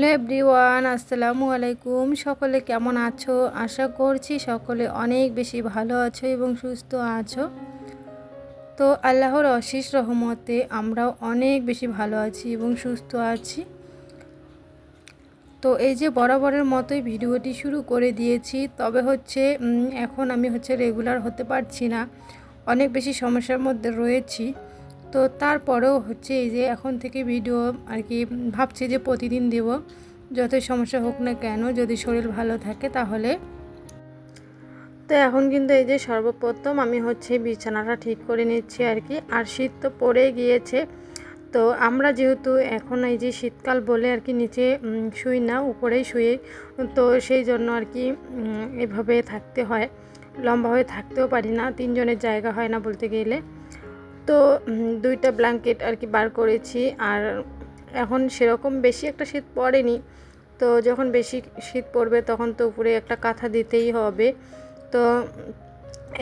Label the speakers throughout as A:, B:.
A: Hello everyone, আসসালামু আলাইকুম। সকলে কেমন আছো? আশা করছি সকলে অনেক বেশি ভালো আছো এবং সুস্থ আছো। তো আল্লাহর অশেষ রহমতে আমরাও অনেক বেশি ভালো আছি এবং সুস্থ আছি। তো এই যে বরাবরের মতোই ভিডিওটি শুরু করে দিয়েছি। তবে হচ্ছে এখন আমি হচ্ছে রেগুলার হতে পারছি না। অনেক বেশি সমস্যার মধ্যে রয়েছি। তো তারপরেও হচ্ছে এই যে এখন থেকে ভিডিও আর কি ভাবছি যে প্রতিদিন দেব। যতই সমস্যা হোক না কেন, যদি শরীর ভালো থাকে তাহলে। তো এখন কিন্তু এই যে সর্বপ্রথম আমি হচ্ছে বিছানাটা ঠিক করে নিচ্ছি আর কি। আর শীত তো পড়ে গিয়েছে। তো আমরা যেহেতু এখন এই যে শীতকাল বলে আর কি নিচে শুই না, উপরেই শুয়ে তো সেই জন্য আর কি এভাবে থাকতে হয়। লম্বা হয়ে থাকতেও পারি না, তিনজনের জায়গা হয় না বলতে গেলে। তো দুইটা ব্ল্যাঙ্কেট আর কি বার করেছি। আর এখন সেরকম বেশি একটা শীত পড়েনি। তো যখন বেশি শীত পড়বে তখন তো উপরে একটা কাঁথা দিতেই হবে। তো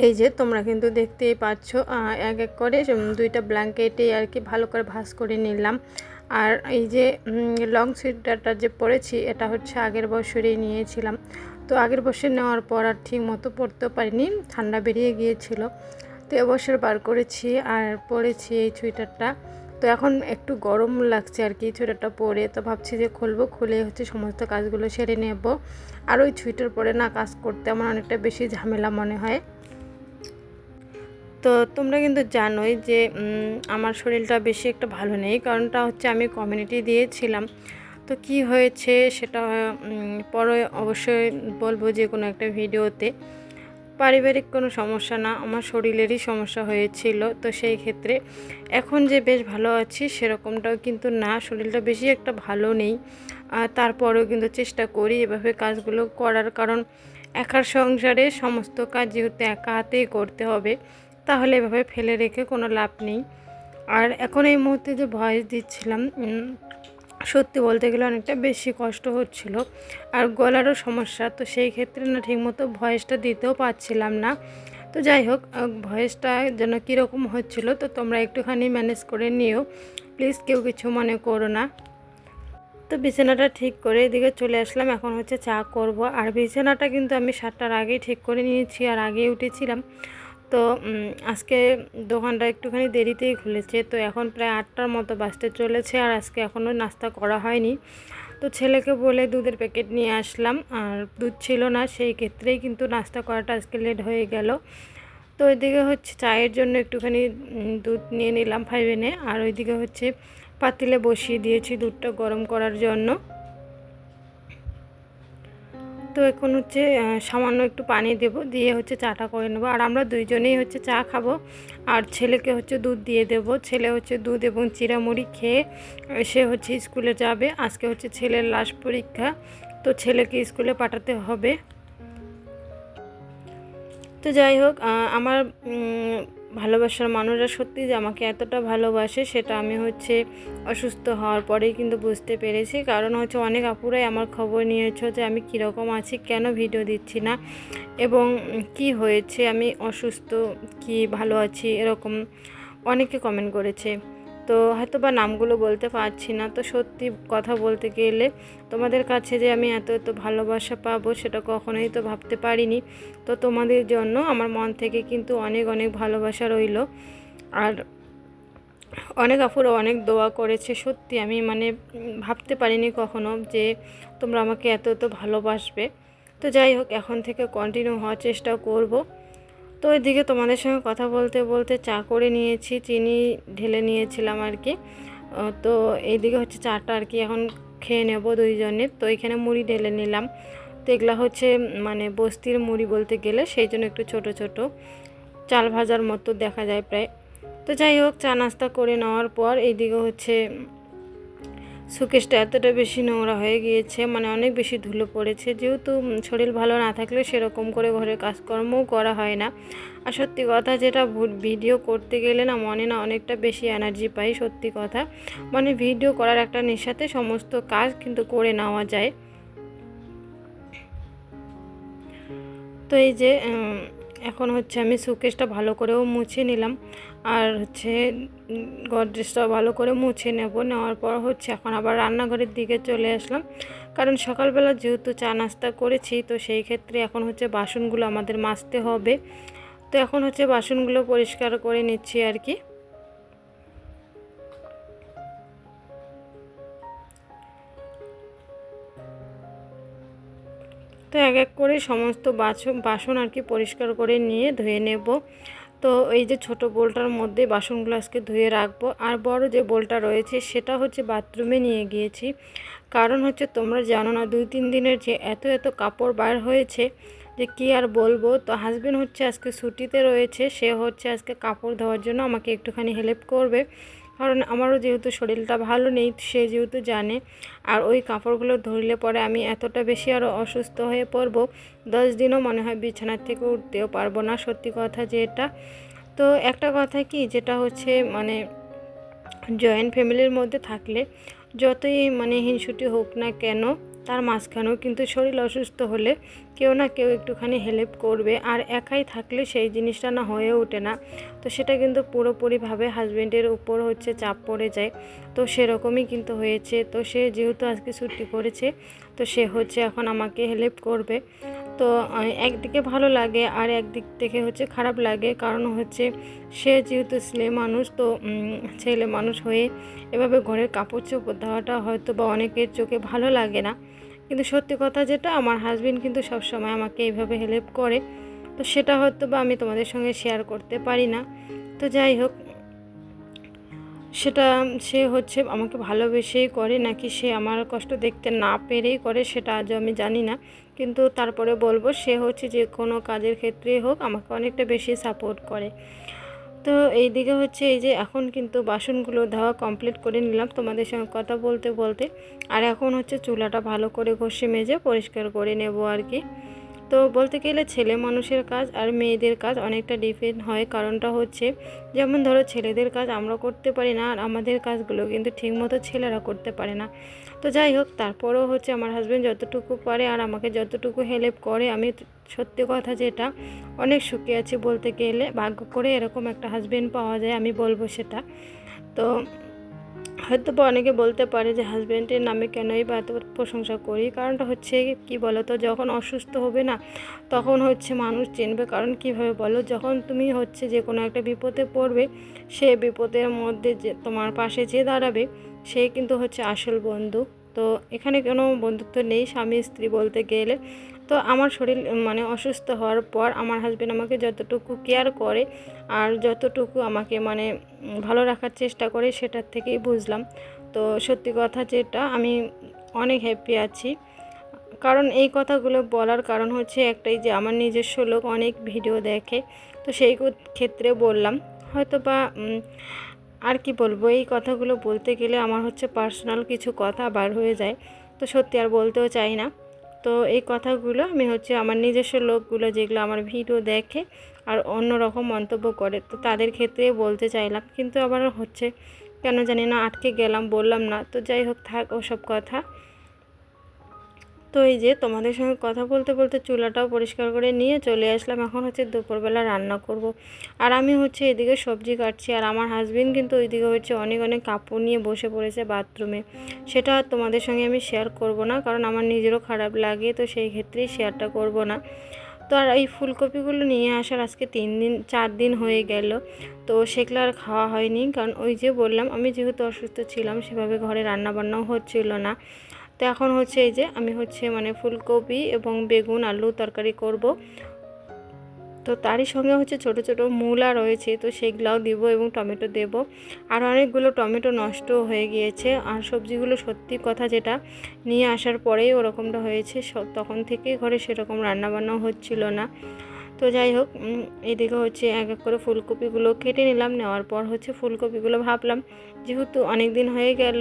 A: এই যে তোমরা কিন্তু দেখতেই পাচ্ছ এক এক করে দুইটা ব্ল্যাঙ্কেটে আর কি ভালো করে ভাঁজ করে নিলাম। আর এই যে লং সোয়েটারটা যে পরেছি, এটা হচ্ছে আগের বছরেই নিয়েছিলাম। তো আগের বছর নেওয়ার পর আর ঠিক মতো পরতেও পারিনি, ঠান্ডা বেরিয়ে গিয়েছিল। তো এবছর বার করেছি আর পরেছি এই সোয়েটারটা তো এখন একটু গরম লাগছে আর কি সোয়েটারটা পরে। তো ভাবছি যে খুলবো, খুলে হচ্ছে সমস্ত কাজগুলো সেরে নেব। আর ওই সোয়েটার পরে না কাজ করতে আমার অনেকটা বেশি ঝামেলা মনে হয়। তো তোমরা কিন্তু জানোই যে আমার শরীরটা বেশি একটা ভালো নেই। কারণটা হচ্ছে আমি কমিউনিটি দিয়েছিলাম। তো কি হয়েছে সেটা পরে অবশ্যই বলব যে কোনো একটা ভিডিওতে। পারিবারিক কোনো সমস্যা না, আমার শরীরেরই সমস্যা হয়েছিল। তো সেই ক্ষেত্রে এখন যে বেশ ভালো আছি সেরকমটাও কিন্তু না, শরীরটা বেশি একটা ভালো নেই। তারপরেও কিন্তু চেষ্টা করি এভাবে কাজগুলো করার কারণ একার সংসারে সমস্ত কাজ যেহেতু একা হাতেই করতে হবে, তাহলে এভাবে ফেলে রেখে কোনো লাভ নেই। আর এখন এই মুহূর্তে যে ভয়েস দিচ্ছিলাম সত্যি বলতে গেলে অনেকটা বেশি কষ্ট হচ্ছিল। আর গলারও সমস্যা, তো সেই ক্ষেত্রে না ঠিকমতো ভয়েসটা দিতেও পারছিলাম না। তো যাই হোক ভয়েসটা যেন কীরকম হচ্ছিল, তো তোমরা একটুখানি ম্যানেজ করে নিও। প্লিজ কেউ কিছু মনে করো না। তো বিছানাটা ঠিক করে এদিকে চলে আসলাম। এখন হচ্ছে চা করব। আর বিছানাটা কিন্তু আমি সাতটার আগেই ঠিক করে নিয়েছি, আর আগেই উঠেছিলাম। তো আজকে দোকানটা একটুখানি দেরিতেই খুলেছে। তো এখন প্রায় আটটার মতো বাজতে চলেছে আর আজকে এখনও নাস্তা করা হয়নি। তো ছেলেকে বলে দুধের প্যাকেট নিয়ে আসলাম। আর দুধ ছিল না, সেই ক্ষেত্রেই কিন্তু নাস্তা করাটা আজকে লেট হয়ে গেল। তো ওইদিকে হচ্ছে চায়ের জন্য একটুখানি দুধ নিয়ে নিলাম ফাইভেনে। আর ওইদিকে হচ্ছে পাতিলে বসিয়ে দিয়েছি দুধটা গরম করার জন্য। তো এখন হচ্ছে সামান্য একটু পানি দেব, দিয়ে হচ্ছে চাটা করে নেব। আর আমরা দুইজনেই হচ্ছে চা খাব। আর ছেলেকে হচ্ছে দুধ দিয়ে দেব। ছেলে হচ্ছে দুধ এবং চিরামুড়ি খেয়ে সে হচ্ছে স্কুলে যাবে। আজকে হচ্ছে ছেলের লাস্ট পরীক্ষা। তো ছেলেকে স্কুলে পাঠাতে হবে। তো যাই হোক আমার ভালোবাসার মানুষরা সত্যি যে আমাকে এতটা ভালোবাসে সেটা আমি হচ্ছে অসুস্থ হওয়ার পরেই কিন্তু বুঝতে পেরেছি। কারণ হচ্ছে অনেক আপুরাই আমার খবর নিয়েছ যে আমি কীরকম আছি, কেন ভিডিও দিচ্ছি না এবং কি হয়েছে, আমি অসুস্থ, কি ভালো আছি, এরকম অনেকে কমেন্ট করেছে। তো হয়তো বা নামগুলো বলতে পারছি না। তো সত্যি কথা বলতে গেলে তোমাদের কাছে যে আমি এত এত ভালোবাসা পাবো সেটা কখনোই তো ভাবতে পারিনি। তো তোমাদের জন্য আমার মন থেকে কিন্তু অনেক অনেক ভালোবাসা রইল। আর অনেক আপুরা অনেক দোয়া করেছে। সত্যি আমি মানে ভাবতে পারিনি কখনো যে তোমরা আমাকে এত এত ভালোবাসবে। তো যাই হোক, এখন থেকে কন্টিনিউ হওয়ার চেষ্টা করব। তো এদিকে তোমাদের সঙ্গে কথা বলতে বলতে চা করে নিয়েছি, চিনি ঢেলে নিয়েছিলাম আর কি। তো এইদিকে হচ্ছে চাটা আর কি এখন খেয়ে নেব দুইজনে। তো এখানে মুড়ি ঢেলে নিলাম। তো এগুলো হচ্ছে মানে বস্তির মুড়ি বলতে গেলে সেই জন্য একটু ছোট ছোট। চাল ভাজার মতো দেখা যায় প্রায়। তো যাই হোক, চা নাস্তা করে নেওয়ার পর এইদিকে হচ্ছে সুকেশটা এতটা বেশি নোংরা হয়ে গিয়েছে মানে অনেক বেশি ধুলো পড়েছে। যেহেতু শরীর ভালো না থাকলে সেরকম করে ঘরের কাজকর্মও করা হয় না। আর সত্যি কথা যেটা ভিডিও করতে গেলে না মনে না অনেকটা বেশি এনার্জি পাই, সত্যি কথা। মানে ভিডিও করার একটা নেশাতে সমস্ত কাজ কিন্তু করে নেওয়া যায়। তো এই যে এখন হচ্ছে আমি সুকেশটা ভালো করেও মুছে নিলাম। আর হচ্ছে গডরেজটাও ভালো করে মুছে নেব। নেওয়ার পর হচ্ছে এখন আবার রান্নাঘরের দিকে চলে আসলাম। কারণ সকালবেলা যেহেতু চা নাস্তা করেছি, তো সেই ক্ষেত্রে এখন হচ্ছে বাসনগুলো আমাদের মাজতে হবে। তো এখন হচ্ছে বাসনগুলো পরিষ্কার করে নিচ্ছি আর কি। তো এক এক করে সমস্ত বাসন বাসন আর কি পরিষ্কার করে নিয়ে ধুয়ে নেব। তো এই যে ছোট বোলটার মধ্যে বাসনগুলো আজকে ধুয়ে রাখব। আর বড় যে বোলটা রয়েছে সেটা হচ্ছে বাথরুমে নিয়ে গিয়েছি। কারণ হচ্ছে তোমরা জানো না, দুই তিন দিনের যে এত এত কাপড় বার হয়েছে যে কি আর বলব। তো হাজব্যান্ড হচ্ছে আজকে ছুটিতে রয়েছে, সে হচ্ছে আজকে কাপড় ধোয়ার জন্য আমাকে একটুখানি হেল্প করবে। কারণ আমারও যেহেতু শরীরটা ভালো নেই, সে যেহেতু জানে। আর ওই কাপড়গুলো ধরলে পরে আমি এতটা বেশি আরও অসুস্থ হয়ে পড়ব, দশ দিনও মনে হয় বিছানার থেকে উঠতেও পারব না, সত্যি কথা যে এটা তো একটা কথা কি, যেটা হচ্ছে মানে জয়েন্ট ফ্যামিলির মধ্যে থাকলে যতই মানে হিংসুটি হোক না কেন তার মাঝখানেও কিন্তু শরীর অসুস্থ হলে কেউ না কেউ একটুখানি হেল্প করবে। আর একাই থাকলে সেই জিনিসটা না হয়ে ওঠে না। তো সেটা কিন্তু পুরোপুরিভাবে হাজব্যান্ডের উপর হচ্ছে চাপ পড়ে যায়। তো সেরকমই কিন্তু হয়েছে। তো সে যেহেতু আজকে ছুটি করেছে, তো সে হচ্ছে এখন আমাকে হেল্প করবে। তো একদিকে ভালো লাগে আর একদিক থেকে হচ্ছে খারাপ লাগে। কারণ হচ্ছে সে যেহেতু ছেলে মানুষ, তো ছেলে মানুষ হয়ে এভাবে ঘরের কাপড় চোপড় দেওয়াটা হয়তো বা অনেকের চোখে ভালো লাগে না। কিন্তু সত্যি কথা যেটা, আমার হাজবেন্ড কিন্তু সবসময় আমাকে এইভাবে হেল্প করে। তো সেটা হয়তো বা আমি তোমাদের সঙ্গে শেয়ার করতে পারি না। তো যাই হোক, সেটা সে হচ্ছে আমাকে ভালোবেসেই করে, নাকি সে আমার কষ্ট দেখতে না পেরেই করে সেটা আজও আমি জানি না। কিন্তু তারপরে বলব, সে হচ্ছে যে কোনো কাজের ক্ষেত্রেই হোক, আমাকে অনেকটা বেশি সাপোর্ট করে। তো এই দিকে হচ্ছে এই যে এখন কিন্তু বাসনগুলো ধোয়া কমপ্লিট করে নিলাম। তোমাদের সঙ্গে কথা বলতে বলতে আর এখন হচ্ছে চুলাটা ভালো করে ঘষে মেজে পরিষ্কার করে নেব আর কি। তো বলতে গেলে ছেলে মানুষের কাজ আর মেয়েদের কাজ অনেকটা ডিফারেন্ট হয়। কারণটা হচ্ছে যেমন ধরো ছেলেদের কাজ আমরা করতে পারি না আর আমাদের কাজগুলো কিন্তু ঠিকমতো ছেলেরা করতে পারে না। তো যাই হোক, তারপরেও হচ্ছে আমার হাজব্যান্ড যতটুকু পারে আর আমাকে যতটুকু হেল্প করে আমি সত্যি কথা যেটা, অনেক সুখী আছি বলতে গেলে। ভাগ্য করে এরকম একটা হাজব্যান্ড পাওয়া যায়, আমি বলব সেটা। তো হয়তো বা অনেকে বলতে পারে যে হাজব্যান্ডের নামে কেনই বা এত প্রশংসা করি। কারণটা হচ্ছে কি বলো তো যখন অসুস্থ হবে না, তখন হচ্ছে মানুষ চিনবে। কারণ কীভাবে বলো, যখন তুমি হচ্ছে যে কোনো একটা বিপদে পড়বে, সে বিপদের মধ্যে যে তোমার পাশে যে দাঁড়াবে, সে কিন্তু হচ্ছে আসল বন্ধু। তো এখানে কোনো বন্ধুত্ব নেই, স্বামী, স্ত্রী বলতে গেলে। তো আমার শরীর মানে অসুস্থ হওয়ার পর আমার হাজব্যান্ড আমাকে যতটুকু কেয়ার করে আর যতটুকু আমাকে মানে ভালো রাখার চেষ্টা করে সেটার থেকেই বুঝলাম। তো সত্যি কথা যেটা, আমি অনেক হ্যাপি আছি। কারণ এই কথাগুলো বলার কারণ হচ্ছে একটাই যে আমার নিজস্ব লোক অনেক ভিডিও দেখে, তো সেই ক্ষেত্রে বললাম। হয়তো বা আর কি বলব, এই কথাগুলো বলতে গেলে আমার হচ্ছে পার্সোনাল কিছু কথা বার হয়ে যায়। তো সত্যি আর বলতেও চাই না। তো এই কথাগুলো আমি হচ্ছে আমার নিজস্ব লোকগুলো যেগুলো আমার ভিডিও দেখে আর অন্য রকম মন্তব্য করে, তো তাদের ক্ষেত্রে বলতে চাইলাম। কিন্তু আবার হচ্ছে, কেন জানি না, আটকে গেলাম, বললাম না। তো যাই হোক, থাক ওসব কথা। তো এই যে তোমাদের সঙ্গে কথা বলতে বলতে চুলাটাও পরিষ্কার করে নিয়ে চলে আসলাম। এখন হচ্ছে দুপুরবেলা রান্না করব। আর আমি হচ্ছে এদিকে সবজি কাটছি আর আমার হাজবেন্ড কিন্তু ওইদিকে হচ্ছে অনেক অনেক কাপড় নিয়ে বসে পড়েছে বাথরুমে সেটা তোমাদের সঙ্গে আমি শেয়ার করব না কারণ আমার নিজেরও খারাপ লাগে তো সেই ক্ষেত্রেই শেয়ারটা করব না। তো আর এই ফুলকপিগুলো নিয়ে আসার আজকে তিন দিন, চার দিন হয়ে গেল। তো সেগুলো আর খাওয়া হয়নি। কারণ ওই যে বললাম, আমি যেহেতু অসুস্থ ছিলাম, সেভাবে ঘরে রান্না বান্নাও হচ্ছিল না। তো এখন হচ্ছে এই যে আমি হচ্ছে মানে ফুলকপি এবং বেগুন, আলু তরকারি করব। তো তারই সঙ্গে হচ্ছে ছোট ছোট মূলা রয়েছে, তো সেগুলাও দিব এবং টমেটো দেব। আর অনেকগুলো টমেটো নষ্ট হয়ে গিয়েছে। আর সবজিগুলো সত্যি কথা যেটা, নিয়ে আসার পরেই ওরকমটা হয়েছে। সব তখন থেকেই ঘরে সেরকম রান্নাবান্নাও হচ্ছিল না। তো যাই হোক এদিকে হচ্ছে এক এক করে ফুলকপিগুলো কেটে নিলাম। নেওয়ার পর হচ্ছে ফুলকপিগুলো ভাবলাম, যেহেতু অনেক দিন হয়ে গেল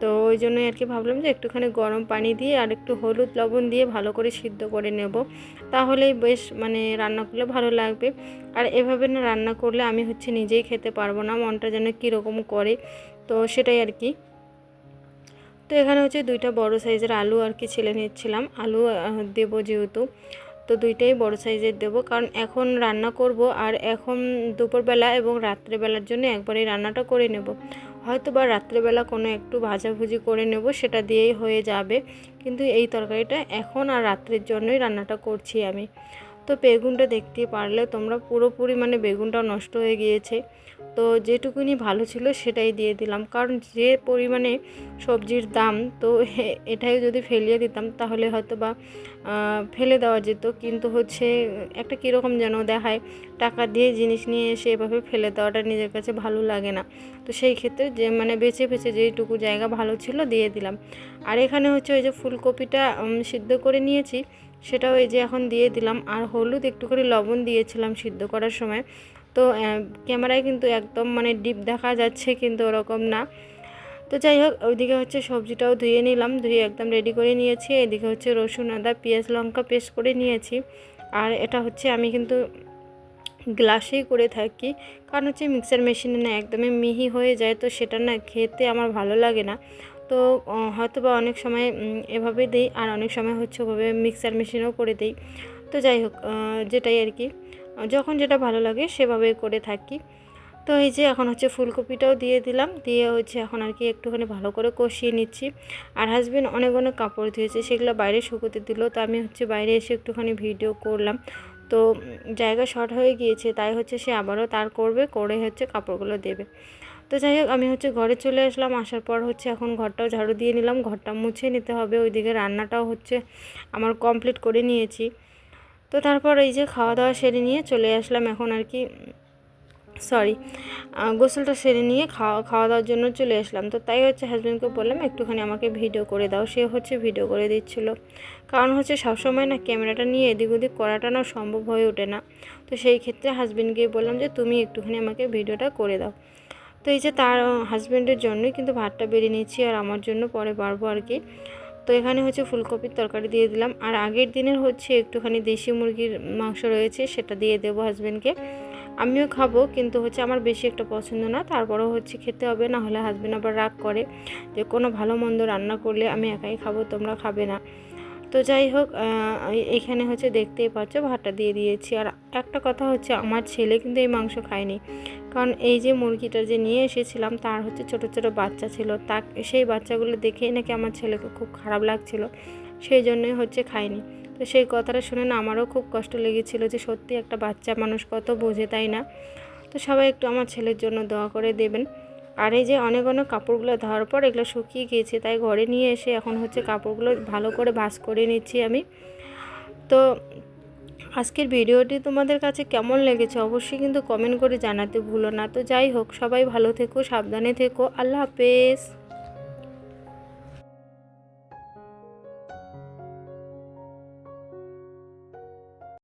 A: তো ওই জন্যই আর কি ভাবলাম যে একটুখানি গরম পানি দিয়ে আর একটু হলুদ লবণ দিয়ে ভালো করে সিদ্ধ করে নেব। তাহলেই বেশ মানে রান্না করলে ভালো লাগবে। আর এভাবে না রান্না করলে আমি হচ্ছে নিজেই খেতে পারব না, মনটা যেন কীরকম করে। তো সেটাই আর কি। তো এখানে হচ্ছে দুইটা বড় সাইজের আলু আর কি ছেলে নিচ্ছিলাম আলু দেবো যেহেতু। তো দুইটাই বড় সাইজের দেবো। কারণ এখন রান্না করব আর এখন দুপুরবেলা এবং রাত্রেবেলার জন্য একবারই রান্নাটা করে নেব। হয়তো বা রাত্রেবেলা কোনো একটু ভাজাভুজি করে নেব, সেটা দিয়েই হয়ে যাবে। কিন্তু এই তরকারিটা এখন আর রাত্রের জন্যই রান্নাটা করছি আমি। তো বেগুনটা দেখতে পারলে তোমরা পুরোপুরি মানে বেগুনটা নষ্ট হয়ে গিয়েছে। তো যেটুকুনি ভালো ছিল সেটাই দিয়ে দিলাম। কারণ যে পরিমাণে সবজির দাম, তো এটাই যদি ফেলিয়ে দিতাম তাহলে হয়তো বা ফেলে দেওয়া যেত। কিন্তু হচ্ছে একটা কীরকম যেন দেখায়, টাকা দিয়ে জিনিস নিয়ে এসে এভাবে ফেলে দেওয়াটা নিজের কাছে ভালো লাগে না। তো সেই ক্ষেত্রে যে মানে বেছে বেছে যেইটুকু জায়গা ভালো ছিল দিয়ে দিলাম। আর এখানে হচ্ছে ওই যে ফুলকপিটা সিদ্ধ করে নিয়েছি, সেটাও এই যে এখন দিয়ে দিলাম। আর হলুদ একটু করে লবণ দিয়েছিলাম সিদ্ধ করার সময়। তো ক্যামেরায় কিন্তু একদম মানে ডিপ দেখা যাচ্ছে কিন্তু ওরকম না। তো যাই হোক, ওইদিকে হচ্ছে সবজিটাও ধুয়ে নিলাম, ধুয়ে একদম রেডি করে নিয়েছি। এদিকে হচ্ছে রসুন, আদা, পেঁয়াজ, লঙ্কা পেস্ট করে নিয়েছি। আর এটা হচ্ছে আমি কিন্তু গ্লাসেই করে থাকি, কারণ হচ্ছে মিক্সার মেশিনে না একদমই মিহি হয়ে যায়, তো সেটা না খেতে আমার ভালো লাগে না। তো হয়তো বা অনেক সময় এভাবে দিই, আর অনেক সময় হচ্ছে ওভাবে মিক্সার মেশিনেও করে দিই। তো যাই হোক যেটাই আর কি। যখন যেটা ভালো লাগে সেভাবে করে থাকি। তো এই যে এখন হচ্ছে ফুলকপিটাও দিয়ে দিলাম, দিয়ে হচ্ছে এখন আর কি একটুখানি ভালো করে কষিয়ে নিচ্ছি। আর হাজব্যান্ড অনেক অনেক কাপড় ধুয়েছে, সেগুলো বাইরে শুকোতে দিল, তো আমি হচ্ছে বাইরে এসে একটুখানি ভিডিও করলাম। তো জায়গা শর্ট হয়ে গিয়েছে, তাই হচ্ছে সে আবারও তার করবে, করে হচ্ছে কাপড়গুলো দেবে। তো যাই হোক, আমি হচ্ছে ঘরে চলে আসলাম, আসার পর হচ্ছে এখন ঘরটাও ঝাড়ু দিয়ে নিলাম, ঘরটা মুছে নিতে হবে, ওইদিকে রান্নাটাও হচ্ছে আমার কমপ্লিট করে নিয়েছি। তো তারপর এই যে খাওয়া দাওয়া সেরে নিয়ে চলে আসলাম এখন আর কি সরি গোসলটা সেরে নিয়ে খাওয়া খাওয়া দাওয়ার জন্য চলে আসলাম। তো তাই হচ্ছে হাজব্যান্ডকে বললাম, একটুখানি আমাকে ভিডিও করে দাও। সে হচ্ছে ভিডিও করে দিচ্ছিল। কারণ হচ্ছে সবসময় না ক্যামেরাটা নিয়ে এদিক ওদিক করাটা না সম্ভব হয়ে ওঠে না। তো সেই ক্ষেত্রে হাজব্যান্ডকে বললাম যে, তুমি একটুখানি আমাকে ভিডিওটা করে দাও। তো এই যে তার হাজব্যান্ডের জন্যই কিন্তু ভাতটা বেরিয়ে নিচ্ছি আর আমার জন্য পরে পারব আর কি। তো এখানে হচ্ছে ফুলকপির তরকারি দিয়ে দিলাম। আর আগের দিনের হচ্ছে একটুখানি দেশি মুরগির মাংস রয়েছে, সেটা দিয়ে দেবো হাজব্যান্ডকে আমিও খাব, কিন্তু হচ্ছে আমার বেশি একটা পছন্দ না। তারপরেও হচ্ছে খেতে হবে, না হলে হাজব্যান্ড আবার রাগ করে যে কোনো ভালো মন্দ রান্না করলে আমি একাই খাব, তোমরা খাবে না। তো যাই হোক এখানে হচ্ছে দেখতেই পাচ্ছ ভাতটা দিয়ে দিয়েছি। আর একটা কথা হচ্ছে, আমার ছেলে কিন্তু এই মাংস খায়নি। কারণ এই যে মুরগিটা যে নিয়ে এসেছিলাম, তার হচ্ছে ছোট ছোট বাচ্চা ছিল। তা সেই বাচ্চাগুলো দেখেই নাকি আমার ছেলেকে খুব খারাপ লাগছিল, সেই জন্যই হচ্ছে খায়নি। তো সেই কথাটা শুনে না আমারও খুব কষ্ট লেগেছিল যে সত্যি একটা বাচ্চা মানুষ কত বোঝে, তাই না? তো সবাই একটু আমার ছেলের জন্য দোয়া করে দেবেন। আর এই যে অনেক অনেক কাপড়গুলো ধোয়ার পর এগুলো শুকিয়ে গিয়েছে, তাই ঘরে নিয়ে এসে এখন হচ্ছে কাপড়গুলো ভালো করে ভাস করে নিচ্ছি আমি। তো আজকের ভিডিওটি তোমাদের কাছে কেমন লেগেছে অবশ্যই কিন্তু কমেন্ট করে জানাতে ভুলো না। তো যাই হোক, সবাই ভালো থেকো, সাবধানে থেকো, আল্লাহ হাফেজ।